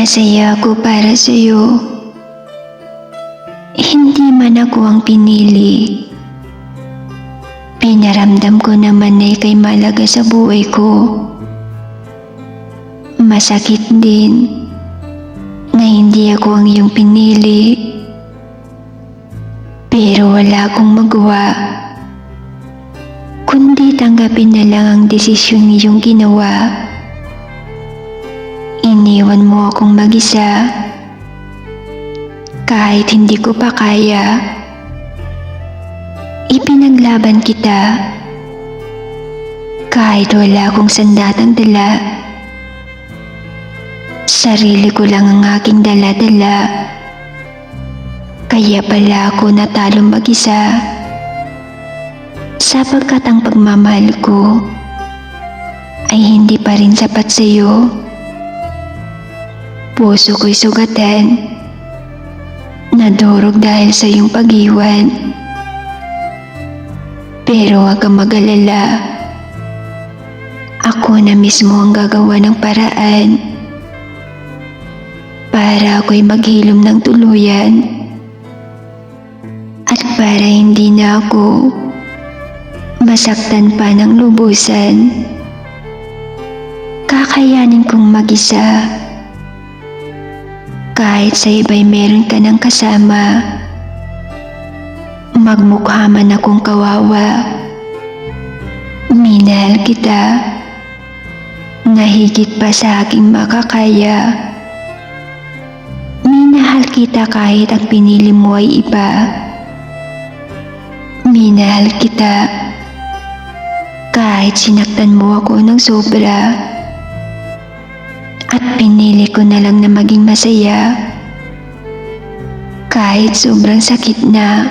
Masaya ako para sa'yo. Hindi man ako ang pinili. Pinaramdam ko naman na ikay malaga sa buhay ko. Masakit din na hindi ako ang iyong pinili. Pero wala akong magawa. Kundi tanggapin na lang ang desisyon niyong ginawa. Iniwan mo akong mag-isa. Kahit hindi ko pa kaya. Ipinaglaban kita. Kahit wala akong sandatang dala. Sarili ko lang ang aking dala-dala. Kaya pala ako natalo mag-isa. Sapagkat ang pagmamahal ko ay hindi pa rin sapat sa iyo. Puso ko'y sugatan. Nadurog dahil sa iyong pag-iwan. Pero huwag kang mag-alala. Ako na mismo ang gagawa ng paraan para ako'y maghilom ng tuluyan at para hindi na ako masaktan pa ng lubusan. Kakayanin kong mag-isa kahit sa iba'y meron ka ng kasama. Magmukha man akong kawawa. Minahal kita na higit pa sa aking makakaya. Minahal kita kahit ang pinili mo ay iba. Minahal kita kahit sinaktan mo ako ng sobra. Pinili ko na lang na maging masaya. Kahit sobrang sakit na.